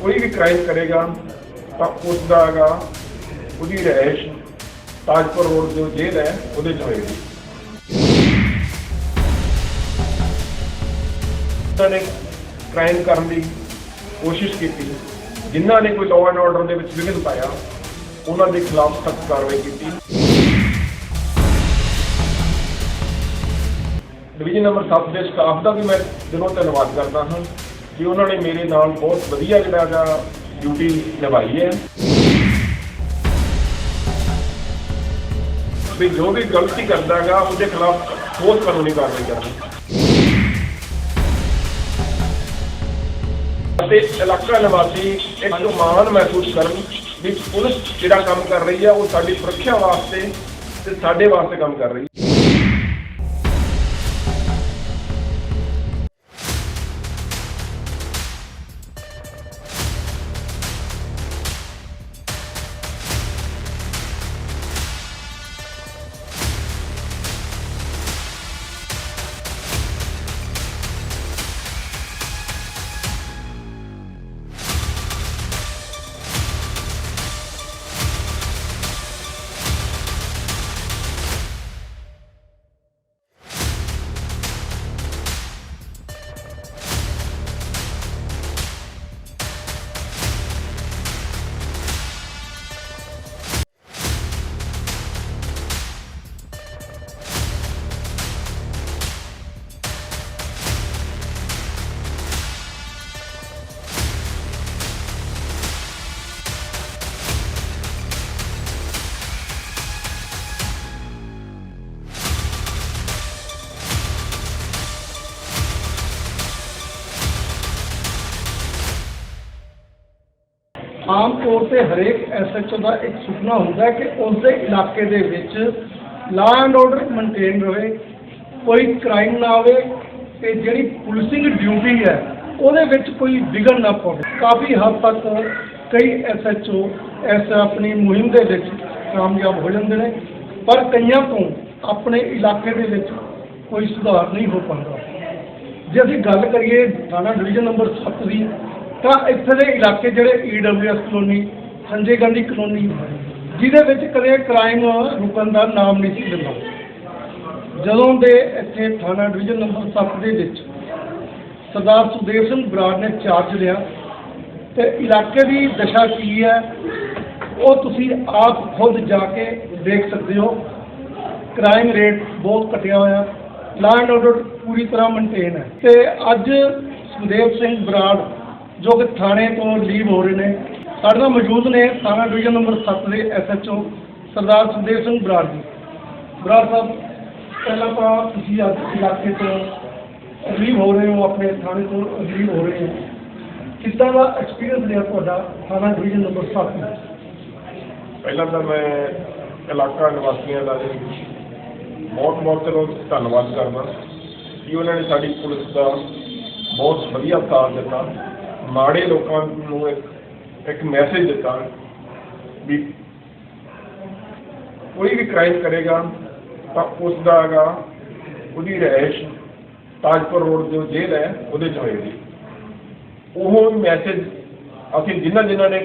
ਕੋਈ ਵੀ ਕ੍ਰਾਈਮ ਕਰੇਗਾ ਤਾਂ ਉਸ ਦਾਗਾ ਉਹਦੀ ਰਹਿਸ਼ ਤਾਜਪੁਰ ਰੋਡ ਜੋ ਜੇਲ੍ਹ ਹੈ, ਉਹਦੇ ਚ ਹੋਏਗੀ। ਉਹਨਾਂ ਨੇ ਕ੍ਰਾਈਮ ਕਰਨ ਦੀ ਕੋਸ਼ਿਸ਼ ਕੀਤੀ। ਜਿਨ੍ਹਾਂ ਨੇ ਕੋਈ ਲਾਅ ਐਂਡ ਆਰਡਰ ਦੇ ਵਿੱਚ ਵਿਘਨ ਪਾਇਆ, ਉਹਨਾਂ ਦੇ ਖਿਲਾਫ ਸਖਤ ਕਾਰਵਾਈ ਕੀਤੀ। ਡਿਵੀਜ਼ਨ ਨੰਬਰ 7 ਦੇ ਸਟਾਫ ਦਾ ਵੀ ਮੈਂ ਦਿਲੋਂ ਧੰਨਵਾਦ ਕਰਦਾ ਹਾਂ। ਕਿ ਉਹਨਾਂ ਨੇ ਮੇਰੇ ਨਾਲ ਬਹੁਤ ਵਧੀਆ ਜਿਹੜਾ ਹੈਗਾ ਡਿਊਟੀ ਨਿਭਾਈ ਹੈ। ਵੀ ਜੋ ਵੀ ਗਲਤੀ ਕਰਦਾ ਹੈਗਾ, ਉਹਦੇ ਖਿਲਾਫ ਠੋਸ ਕਾਨੂੰਨੀ ਕਾਰਵਾਈ ਕਰਨੀ। ਅਤੇ ਇਲਾਕਾ ਨਿਵਾਸੀ ਇੱਕ ਮਾਣ ਮਹਿਸੂਸ ਕਰਨ ਵੀ ਪੁਲਿਸ ਜਿਹੜਾ ਕੰਮ ਕਰ ਰਹੀ ਹੈ, ਉਹ ਸਾਡੀ ਸੁਰੱਖਿਆ ਵਾਸਤੇ ਤੇ ਸਾਡੇ ਵਾਸਤੇ ਕੰਮ ਕਰ ਰਹੀ ਹੈ। ਆਮ ਤੌਰ ਤੇ ਹਰੇਕ ਐਸਐਚਓ ਦਾ ਇੱਕ ਸੁਪਨਾ ਹੁੰਦਾ ਕਿ ਉਸਦੇ ਇਲਾਕੇ ਦੇ ਵਿੱਚ ਲਾਅ ਐਂਡ ਆਰਡਰ ਮੇਨਟੇਨ ਰਹੇ, ਕੋਈ ਕ੍ਰਾਈਮ ਨਾ ਆਵੇ ਤੇ ਜਿਹੜੀ ਪੁਲਿਸਿੰਗ ਡਿਊਟੀ ਹੈ, ਉਹਦੇ ਵਿੱਚ ਕੋਈ ਵਿਘਨ ਨਾ ਪਵੇ। ਕਾਫੀ ਹੱਦ ਤੱਕ ਕਈ ਐਸਐਚਓ ਇਸ ਆਪਣੀ ਮੁਹਿੰਮ ਦੇ ਵਿੱਚ ਕਾਮਯਾਬ ਹੋ ਜਾਂਦੇ ਨੇ, ਪਰ ਕਈਆਂ ਤੋਂ ਆਪਣੇ ਇਲਾਕੇ ਦੇ ਵਿੱਚ ਕੋਈ ਸੁਧਾਰ ਨਹੀਂ ਹੋ ਪਾਉਂਦਾ। ਜੇ ਅਸੀਂ ਗੱਲ ਕਰੀਏ ਥਾਣਾ ਡਿਵੀਜ਼ਨ ਨੰਬਰ 7 ਦੀ ਤਾਂ ਇੱਥੇ ਦੇ ਇਲਾਕੇ ਜਿਹੜੇ EWS colony, Sanjay Gandhi colony, ਜਿਹਦੇ ਵਿੱਚ ਕਦੇ ਕ੍ਰਾਈਮ ਰੁਕਣ ਦਾ ਨਾਮ ਨਹੀਂ ਸੀ ਦਿੰਦਾ ਜਦੋਂ ਦੇ ਇੱਥੇ ਥਾਣਾ ਡਿਵੀਜ਼ਨ ਨੰਬਰ 7 ਦੇ ਵਿੱਚ ਸਰਦਾਰ ਸੁਦੇਵ ਸਿੰਘ ਬਰਾੜ ਨੇ ਚਾਰਜ ਲਿਆ, ਤੇ ਇਲਾਕੇ ਦੀ ਦਸ਼ਾ ਕੀ ਹੈ, ਉਹ ਤੁਸੀਂ ਆਪ ਖੁਦ ਜਾ ਕੇ ਦੇਖ ਸਕਦੇ ਹੋ। ਕ੍ਰਾਈਮ ਰੇਟ ਬਹੁਤ ਘਟਿਆ ਹੋਇਆ ਲਾਅ ਐਂਡ ਆਰਡਰ ਪੂਰੀ ਤਰ੍ਹਾਂ ਮੇਨਟੇਨ ਹੈ। ਤੇ ਅੱਜ ਸੁਦੇਵ ਸਿੰਘ ਬਰਾੜ ਜੋ ਕਿ ਥਾਣੇ ਤੋਂ ਲੀਵ ਹੋ ਰਹੇ ਨੇ। ਸਾਡੇ ਨਾਲ ਮੌਜੂਦ ਨੇ ਥਾਣਾ ਡਿਵੀਜ਼ਨ ਨੰਬਰ 7 ਦੇ ਐਸਐਚਓ ਸਰਦਾਰ ਸੁਦੇਵ ਸਿੰਘ ਬਰਾੜ ਜੀ। ਬਰਾੜ ਸਾਹਿਬ, ਪਹਿਲਾਂ ਤਾਂ ਤੁਸੀਂ ਅੱਜ ਇਲਾਕੇ ਤੋਂ ਲੀਵ ਹੋ ਰਹੇ ਹੋ, ਆਪਣੇ ਥਾਣੇ ਤੋਂ ਲੀਵ ਹੋ ਰਹੇ ਹੋ। ਕਿੱਦਾਂ ਦਾ ਐਕਸਪੀਰੀਅੰਸ ਰਿਹਾ ਤੁਹਾਡਾ ਥਾਣਾ ਡਿਵੀਜ਼ਨ ਨੰਬਰ 7 ਪਹਿਲਾਂ ਤਾਂ ਮੈਂ ਇਲਾਕਾ ਨਿਵਾਸੀਆਂ ਦਾ ਬਹੁਤ ਬਹੁਤ ਚਲੋ ਧੰਨਵਾਦ ਕਰਦਾ। ਕਿ ਉਹਨਾਂ ਨੇ ਸਾਡੀ ਪੁਲਿਸ ਦਾ ਬਹੁਤ ਵਧੀਆ ਸਾਥ ਦਿੱਤਾ। ਮਾੜੇ ਲੋਕਾਂ ਨੂੰ ਇੱਕ ਇੱਕ ਮੈਸੇਜ ਦਿੱਤਾ ਵੀ ਕੋਈ ਵੀ ਕ੍ਰਾਈਮ ਕਰੇਗਾ ਤਾਂ ਉਸ ਦਾ ਹੈਗਾ ਉਹਦੀ ਰਹਿਸ਼ ਤਾਜਪੁਰ ਰੋਡ ਜੋ ਜੇਲ੍ਹ ਹੈ, ਉਹਦੇ ਚ ਹੋਏਗੀ। ਉਹ ਮੈਸੇਜ ਅਸੀਂ ਜਿਨ੍ਹਾਂ ਜਿਨ੍ਹਾਂ ਨੇ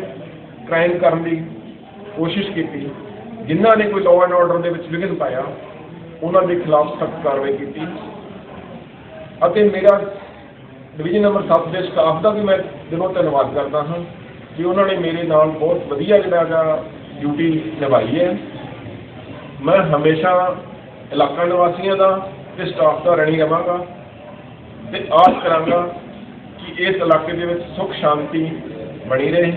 ਕ੍ਰਾਈਮ ਕਰਨ ਦੀ ਕੋਸ਼ਿਸ਼ ਕੀਤੀ ਜਿਨ੍ਹਾਂ ਨੇ ਕੋਈ ਲਾਅ ਐਂਡ ਆਰਡਰ ਦੇ ਵਿੱਚ ਵਿਘਨ ਪਾਇਆ, ਉਹਨਾਂ ਦੇ ਖਿਲਾਫ ਸਖਤ ਕਾਰਵਾਈ ਕੀਤੀ। ਅਤੇ ਮੇਰਾ ਡਿਵੀਜ਼ਨ ਨੰਬਰ 7 ਦੇ ਸਟਾਫ ਦਾ ਵੀ ਮੈਂ ਦਿਲੋਂ ਧੰਨਵਾਦ ਕਰਦਾ ਹਾਂ ਕਿ ਉਹਨਾਂ ਨੇ ਮੇਰੇ ਨਾਲ ਬਹੁਤ ਵਧੀਆ ਜਿਹੜਾ ਹੈਗਾ ਡਿਊਟੀ ਨਿਭਾਈ ਹੈ। ਮੈਂ ਹਮੇਸ਼ਾ ਇਲਾਕਾ ਨਿਵਾਸੀਆਂ ਦਾ ਤੇ ਸਟਾਫ ਦਾ ਰਹਿਣੀ ਰਵਾਂਗਾ ਤੇ ਆਸ ਕਰਾਂਗਾ ਕਿ ਇਸ ਇਲਾਕੇ ਦੇ ਵਿੱਚ ਸੁੱਖ ਸ਼ਾਂਤੀ ਬਣੀ ਰਹੇ।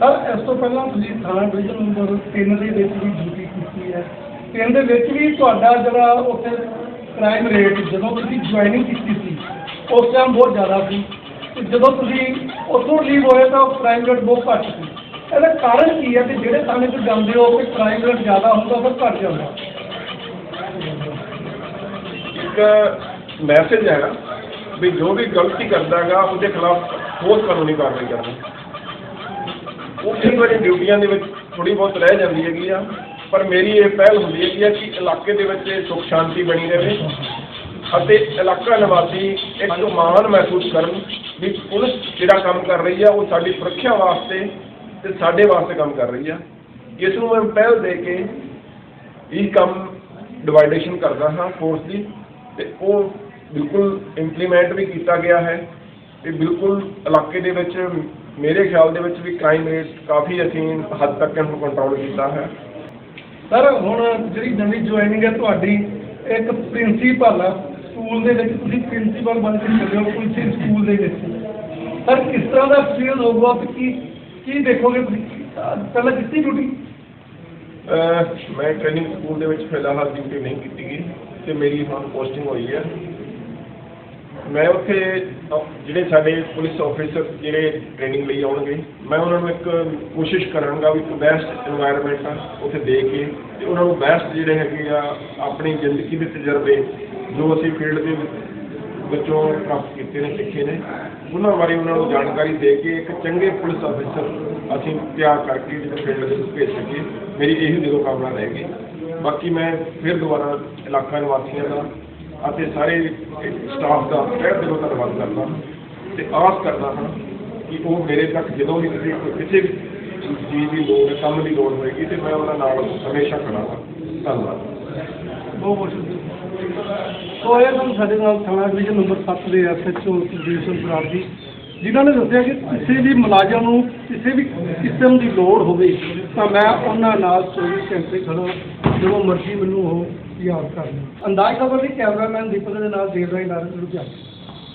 ਸਰ, ਇਸ ਤੋਂ ਪਹਿਲਾਂ ਤੁਸੀਂ ਥਾਣਾ ਡਿਵੀਜ਼ਨ ਨੰਬਰ 3 ਦੇ ਵਿੱਚ ਵੀ ਡਿਊਟੀ ਕੀਤੀ ਹੈ। ਤਿੰਨ ਦੇ ਵਿੱਚ ਵੀ ਤੁਹਾਡਾ ਜਿਹੜਾ ਉੱਥੇ ਕ੍ਰਾਈਮ ਰੇਟ ਜਦੋਂ ਤੁਸੀਂ ਜੁਆਇਨਿੰਗ ਕੀਤੀ ਸੀ ਉਸ ਟਾਈਮ ਬਹੁਤ ਜ਼ਿਆਦਾ ਸੀ। ਤੇ ਜਦੋਂ ਤੁਸੀਂ ਉੱਥੋਂ ਲੀਵ ਹੋਏ ਤਾਂ ਕ੍ਰਾਈਮ ਰੇਟ ਬਹੁਤ ਘੱਟ ਸੀ। ਇਹਦਾ ਕਾਰਨ ਕੀ ਹੈ ਕਿ ਜਿਹੜੇ ਥਾਣੇ ਤੋਂ ਜਾਂਦੇ ਹੋ ਕਿ ਕ੍ਰਾਈਮ ਰੇਟ ਜ਼ਿਆਦਾ ਹੁੰਦਾ, ਫਿਰ ਘੱਟ ਜਾਂਦਾ। ਇੱਕ ਮੈਸੇਜ ਹੈ ਨਾ, ਵੀ ਜੋ ਵੀ ਗਲਤੀ ਕਰਦਾ ਹੈਗਾ ਉਹਦੇ ਖਿਲਾਫ ਠੋਸ ਕਾਨੂੰਨੀ ਕਾਰਵਾਈ ਕਰਨੀ। ਉਹ ਕਈ ਵਾਰੀ ਡਿਊਟੀਆਂ ਦੇ ਵਿੱਚ ਥੋੜੀ ਬਹੁਤ ਰਹਿ ਜਾਂਦੀ ਹੈਗੀ ਆ, ਪਰ ਮੇਰੀ ਇਹ ਪਹਿਲ ਹੁੰਦੀ ਹੈਗੀ ਆ ਕਿ ਇਲਾਕੇ ਦੇ ਵਿੱਚ ਸੁੱਖ ਸ਼ਾਂਤੀ ਬਣੀ ਰਹੇ। ਅਤੇ ਇਲਾਕਾ ਨਿਵਾਸੀ ਇੱਕ ਮਾਣ ਮਹਿਸੂਸ ਕਰਨ ਵੀ ਪੁਲਿਸ ਜਿਹੜਾ ਕੰਮ ਕਰ ਰਹੀ ਆ, ਉਹ ਸਾਡੀ ਸੁਰੱਖਿਆ ਵਾਸਤੇ ਤੇ ਸਾਡੇ ਵਾਸਤੇ ਕੰਮ ਕਰ ਰਹੀ ਆ। ਇਸ ਨੂੰ ਮੈਂ ਪਹਿਲ ਦੇ ਕੇ ਇਹ ਕੰਮ ਡਿਵਾਈਡੇਸ਼ਨ ਕਰਦਾ ਹਾਂ ਫੋਰਸ ਦੀ ਤੇ ਉਹ ਬਿਲਕੁਲ ਇੰਪਲੀਮੈਂਟ ਵੀ ਕੀਤਾ ਗਿਆ ਹੈ ਤੇ ਬਿਲਕੁਲ ਇਲਾਕੇ ਦੇ ਵਿੱਚ, ਮੇਰੇ ਖਿਆਲ ਦੇ ਵਿੱਚ ਵੀ ਕ੍ਰਾਈਮ ਰੇਟ ਕਾਫੀ ਅਸੀਂ ਹੱਦ ਤੱਕ ਇਹਨੂੰ ਕੰਟਰੋਲ ਕੀਤਾ ਹੈ। ਸਰ, ਹੁਣ ਜਿਹੜੀ ਨਵੀਂ ਜੁਆਇਨਿੰਗ ਹੈ ਤੁਹਾਡੀ, ਇੱਕ ਪ੍ਰਿੰਸੀਪਲ ਆ ਸਕੂਲ ਦੇ ਵਿੱਚ ਤੁਸੀਂ ਪ੍ਰਿੰਸੀਪਲ ਬਣ ਕੇ ਚੱਲੇ ਹੋ ਕਿਸੇ ਸਕੂਲ ਦੇ ਵਿੱਚ। ਸਰ, ਕਿਸ ਤਰ੍ਹਾਂ ਦਾ ਫੀਲ ਹੋਊਗਾ ਤੇ ਕੀ ਕੀ ਦੇਖੋਗੇ ਤੁਸੀਂ? ਪਹਿਲਾਂ ਕਿੱਥੇ ਡਿਊਟੀ ਮੈਂ ਟ੍ਰੇਨਿੰਗ ਸਕੂਲ ਦੇ ਵਿੱਚ ਫਿਲਹਾਲ ਡਿਊਟੀ ਨਹੀਂ ਕੀਤੀ ਗਈ, ਤੇ ਮੇਰੀ ਹੁਣ ਪੋਸਟਿੰਗ ਹੋਈ ਹੈ। ਮੈਂ ਉੱਥੇ ਜਿਹੜੇ ਸਾਡੇ ਪੁਲਿਸ ਆਫੀਸਰ ਜਿਹੜੇ ਟ੍ਰੇਨਿੰਗ ਲਈ ਆਉਣਗੇ, ਮੈਂ ਉਹਨਾਂ ਨੂੰ ਇੱਕ ਕੋਸ਼ਿਸ਼ ਕਰਾਂਗਾ ਵੀ ਇੱਕ ਬੈਸਟ এনवायरमेंट ਆ, ਉੱਥੇ ਦੇ ਕੇ, ਤੇ ਉਹਨਾਂ ਨੂੰ ਬੈਸਟ ਜਿਹੜੇ ਹੈਗੇ ਆ, ਆਪਣੀ ਜ਼ਿੰਦਗੀ ਦੇ ਤਜਰਬੇ ਜੋ ਅਸੀਂ ਫੀਲਡ ਦੇ ਵਿੱਚ- ਵਿੱਚੋਂ ਪ੍ਰਾਪਤ ਕੀਤੇ ਨੇ, ਸਿੱਖੇ ਨੇ, ਉਹਨਾਂ ਬਾਰੇ ਉਹਨਾਂ ਨੂੰ ਜਾਣਕਾਰੀ ਦੇ ਕੇ ਇੱਕ ਚੰਗੇ ਪੁਲਿਸ ਆਫੀਸਰ ਅਸੀਂ ਤਿਆਰ ਕਰਕੇ ਜਿਹੜੇ ਫੀਲਡ ਦੇ ਵਿੱਚ ਭੇਜ ਸਕੀਏ। ਮੇਰੀ ਇਹੀ ਦਿਲੋਂ ਕਾਮਨਾ ਰਹੇਗੀ ਬਾਕੀ ਮੈਂ ਫਿਰ ਦੁਬਾਰਾ ਇਲਾਕਾ ਨਿਵਾਸੀਆਂ ਦਾ ਅਤੇ ਸਾਰੇ ਸਟਾਫ ਦਾ ਤਹਿ ਦਿਲੋਂ ਧੰਨਵਾਦ ਕਰਦਾ ਤੇ ਆਸ ਕਰਦਾ ਹਾਂ ਕਿ ਉਹ ਮੇਰੇ ਤੱਕ ਜਦੋਂ ਵੀ ਕਿਸੇ ਕਿਸੇ ਵੀ ਚੀਜ਼ ਦੀ ਲੋੜ ਕੰਮ ਦੀ ਲੋੜ ਹੋਏਗੀ ਤੇ ਮੈਂ ਉਹਨਾਂ ਨਾਲ ਹਮੇਸ਼ਾ ਖੜਾ ਹਾਂ। ਧੰਨਵਾਦ। ਬਹੁਤ ਬਹੁਤ ਸ਼ੁਕਰੀਆ। ਸੋ ਇਹ ਸਨ ਸਾਡੇ ਨਾਲ ਥਾਣਾ ਡਿਵੀਜ਼ਨ ਨੰਬਰ 7 ਦੇ ਐਸਐਚਓ ਸੁਖਦੀਪ ਸਿੰਘ ਬਰਾੜ ਜੀ, ਜਿਨ੍ਹਾਂ ਨੇ ਦੱਸਿਆ ਕਿ ਕਿਸੇ ਵੀ ਮੁਲਾਜ਼ਮ ਨੂੰ ਕਿਸੇ ਵੀ ਕਿਸਮ ਦੀ ਲੋੜ ਹੋਵੇ ਤਾਂ ਮੈਂ ਉਹਨਾਂ ਨਾਲ 24 ਘੰਟੇ ਖੜਾ ਜਦੋਂ ਮਰਜ਼ੀ ਮੈਨੂੰ ਉਹ ਯਾਦ ਕਰ ਲੈਣ ਅੰਦਾਜ਼ ਖਬਰ ਲਈ ਕੈਮਰਾਮੈਨ ਦੀਪਕ ਦੇ ਨਾਲ ਦੇਵਰਾਈ ਨਾਰਾਇਣ ਲੁਧਿਆਣਾ